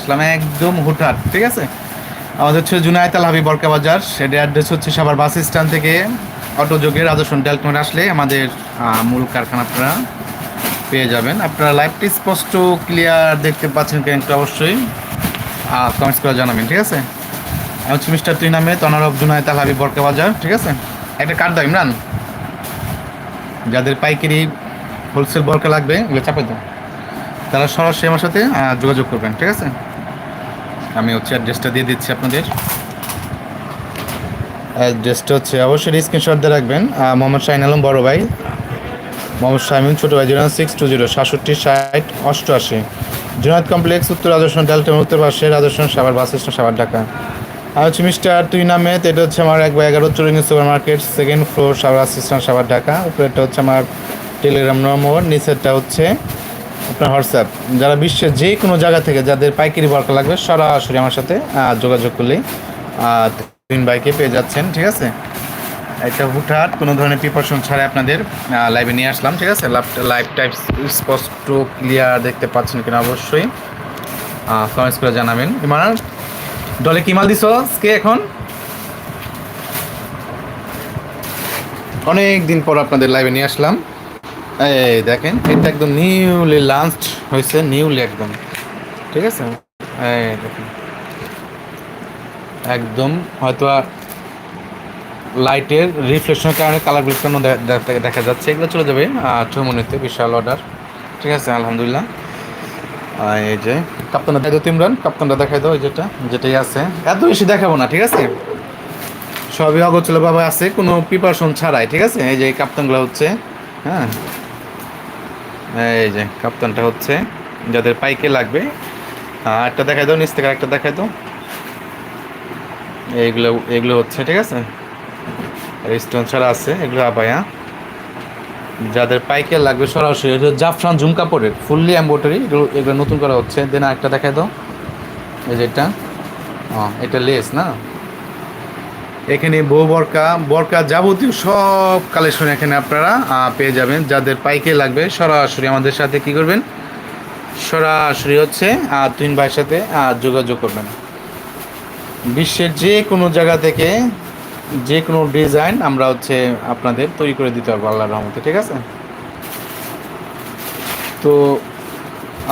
আসলাম একদম হুটহাট, ঠিক আছে? আমাদের হচ্ছে জুনায়ত আল হাবিব বরকা বাজার। সেটা অ্যাড্রেস হচ্ছে সবার বাস স্ট্যান্ড থেকে অটো যোগে রাজস্বন ডেলটমেন্ট আসলে আমাদের মূল কারখানা আপনারা পেয়ে যাবেন। আপনারা লাইভটি স্পষ্ট, ক্লিয়ার দেখতে পাচ্ছেন কিনা একটু অবশ্যই। কমেন্টস করে জানাবেন, ঠিক আছে? আমি হচ্ছে মিস্টার তুই নামে তনারব জুনায়ত আল হাবিব বরকা বাজার, ঠিক আছে? একটা কার্ড দাও, ইমরান। যাদের পাইকারি হোলসেল বরকা লাগবে, এগুলো চাপে দাও। তারা সরাসরি আমার সাথে যোগাযোগ করবেন, ঠিক আছে? আমি হচ্ছে অ্যাড্রেসটা দিয়ে দিচ্ছি আপনাদের। অ্যাড্রেসটা হচ্ছে অবশ্যই স্ক্রিনশট দিয়ে রাখবেন। মোহাম্মদ শাহিন আলম বড় ভাই। মোহাম্মদ শামিম ছোটো ভাই, জিরো সিক্স টু জিরো সাতষট্টি, ষাট, অষ্টআশি। জুনায়দ কমপ্লেক্স, উত্তর রাজস্থান, ডেল্টা, উত্তর পাশে রাজস্থান সাবার বাস স্টেশন সাবার ঢাকা। আর হচ্ছে মিস্টার তুই নামে এটা হচ্ছে আমার এক বাই এগারো চুরিনি সুপার মার্কেট সেকেন্ড ফ্লোর সাবার আসিস্ট্যান্ট সাবার ঢাকা। উপরেরটা হচ্ছে আমার টেলিগ্রাম নম্বর নিচেরটা হচ্ছে আপনার হোয়াটসঅ্যাপ। যারা বিশ্বের যে কোনো জায়গা থেকে যাদের পাইকারি বরকা লাগবে, সরাসরি আমার সাথে যোগাযোগ করলেই তিন বাইকে পেয়ে যাচ্ছেন, ঠিক আছে? একটা হুটহাট, কোনো ধরনের প্রিপারেশন ছাড়াই আপনাদের লাইভে নিয়ে আসলাম, ঠিক আছে? লাইভ টাইপ স্পষ্ট ক্লিয়ার দেখতে পাচ্ছেন কিনা অবশ্যই। কমেন্টস করে জানাবেন। ইমান দলে কি মাল দিছ কে এখন? অনেক দিন পর আপনাদের লাইভে নিয়ে আসলাম। এই দেখেন, এটা একদম নিউলি লাঞ্চ হয়েছে নিউলি একদম। ঠিক আছে? এই, দেখেন। একদম হয়তো লাইটের রিফ্লেকশনের কারণে কালারগুলো কেন দেখা যাচ্ছে। এগুলো চলে যাবে চৌমনিতে বিশাল অর্ডার ঠিক আছে, আলহামদুলিল্লাহ। এই যে কাপ্তানটা দাও তিমরান কাপ্তানটা দেখাই দাও যেটা, যেটাই আছে। এত বেশি দেখাবো না, ঠিক আছে? সবই অগোচল বাবা আছে, কোনো প্রিপারেশন ছাড়াই, ঠিক আছে? এই যে কাপ্তানগুলো হচ্ছে হ্যাঁ? এই যে, কাপ্তানটা হচ্ছে, যাদের পাইকে লাগবে। একটা দেখাই দাও, নিচ থেকে একটা দেখাই দাও। এইগুলো এগুলো হচ্ছে, ঠিক আছে? স্টোন ছাড়া আছে, এগুলো আবায়া। যাদের পাইকে লাগবে সরাসরি জাফরান ঝুম কাপড়ের ফুললি এম্বোটারি এগুলো এগুলো নতুন করা হচ্ছে। দেন একটা দেখাই দাও। এই যে এটা। এটা লেস না? এখানে বউ বরকা বরকা যাবতীয় সব কালেকশন এখানে আপনারা পেয়ে যাবেন। যাদের পাইকে লাগবে, সরাসরি আমাদের সাথে কি করবেন? সরাসরি হচ্ছে তুইন ভাইয়ের সাথে যোগাযোগ করবেন। বিশ্বের যে কোনো জায়গা থেকে যে কোনো ডিজাইন আমরা হচ্ছে আপনাদের তৈরি করে দিতে পারব আল্লাহর রহমতে, ঠিক আছে? তো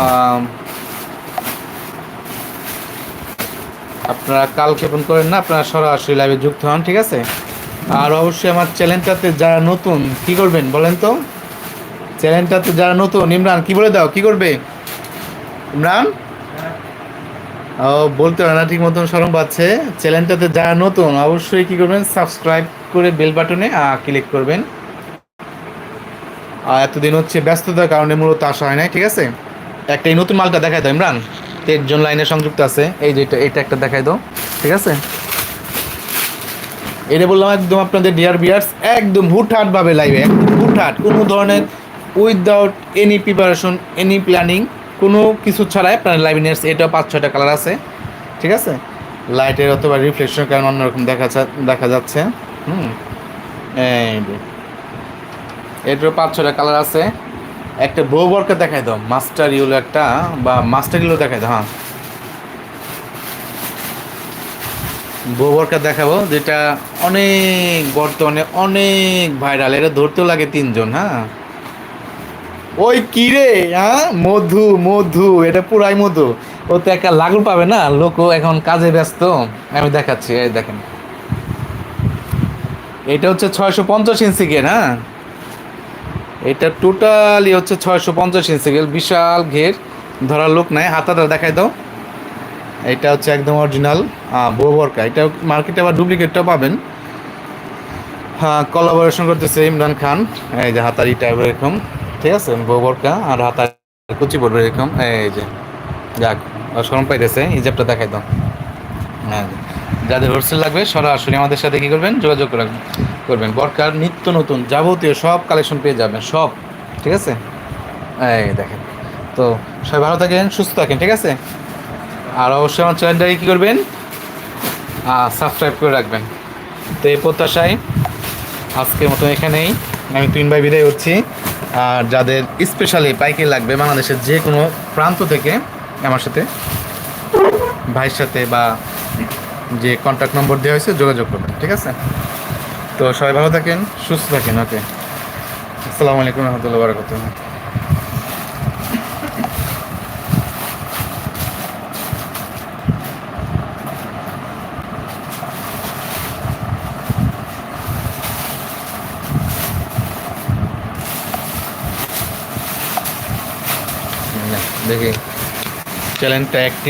আম, আপনারা কালকে ফোন করেন না, আপনারা সরাসরি লাইভে যুক্ত হন, ঠিক আছে? আর অবশ্যই আমার চ্যানেলটাতে যারা নতুন, কি করবেন বলেন তো? চ্যানেলটাতে যারা নতুন, ইমরান, কি বলে দাও, কি করবে? ইমরান? ও, বলতে পারে না, ঠিক মতন সরম পাচ্ছে। চ্যানেলটাতে যারা নতুন, অবশ্যই কি করবেন? সাবস্ক্রাইব করে বেল বাটনে ক্লিক করবেন। আর এতদিন হচ্ছে ব্যস্ততার কারণে মূলত আসা হয় না ঠিক আছে? একটা এই নতুন মালটা দেখাই দাও, ইমরান। তেরজন লাইনে সংযুক্ত আছে। এই যে এটা এটা একটা দেখাই দাও। ঠিক আছে? এটা বললাম একদম আপনাদের ডিয়ার বিয়ার্স একদম হুটহাট ভাবে লাইভে একদম হুটহাট। কোনো ধরনের without any preparation any planning কোনো কিছু ছাড়াই আপনার লাইভে নিয়ে এটাও পাঁচ, ছয়টা কালার আছে। ঠিক আছে? লাইটের অথবা রিফ্লেকশন কারণ অন্যরকম দেখা দেখা যাচ্ছে। হুম এটারও পাঁচ ছটা কালার আছে। একটা বউ বরকে দেখাই দাও, মাস্টার ইউলো একটা, বা মাস্টার ইউলো দেখাই দাও হ্যাঁ। বউ দেখাবো, যেটা অনেক বর্তমানে অনেক ভাইরাল, এটা ধরতেও লাগে তিনজন হ্যাঁ। ওই কি রে হ্যাঁ? মধু মধু, এটা পুরাই মধু। ও তো একটা লাগু পাবে না লোকও এখন কাজে ব্যস্ত। আমি দেখাচ্ছি, এই দেখেন। এটা হচ্ছে ছয়শো পঞ্চাশ ইঞ্চি গের হ্যাঁ। এটা টোটালি হচ্ছে ছয়শো পঞ্চাশ ইঞ্চি গেল বিশাল ঘের। ধরার লোক নাই, হাতাটা দেখাই দাও। এটা হচ্ছে একদম অরিজিনাল বোবরকা এটা মার্কেটে আবার ডুপ্লিকেটটাও পাবেন। হ্যাঁ কোলাবোরেশন করতেছে ইমরান খান। এই যে হাতারি টাইপ এরকম। ঠিক আছে বোবরকা আর হাতার কুচি পড়বে এরকম। এই যে, যাক অসরম পাইতেছে। ইজেপটা দেখাই দাও। হ্যাঁ যাদের হোলসেল লাগবে, সরাসরি আমাদের সাথে কী করবেন? যোগাযোগ রাখবেন। করবেন। বরকার নিত্য নতুন, যাবতীয় সব কালেকশন পেয়ে যাবেন, সব। ঠিক আছে? এই দেখেন। তো সবাই ভালো থাকেন, সুস্থ থাকেন, ঠিক আছে? আর অবশ্যই আমার চ্যানেলটাকে কী করবেন? সাবস্ক্রাইব করে রাখবেন। তো এই প্রত্যাশায় আজকের মতো এখানেই। আমি তিন ভাই বিদায় হচ্ছি। আর যাদের স্পেশালি পাইকারি লাগবে বাংলাদেশের যে কোনো প্রান্ত থেকে আমার সাথে, ভাইয়ের সাথে বা যে কন্ট্যাক্ট নম্বর দেওয়া হয়েছে যোগাযোগ করবেন, ঠিক আছে? তো সবাই ভালো থাকেন সুস্থ থাকেন ওকে। আসসালামু আলাইকুম রহমতুল্লাহ বারকাত দেখি। চ্যানেলটা অ্যাক্টিভ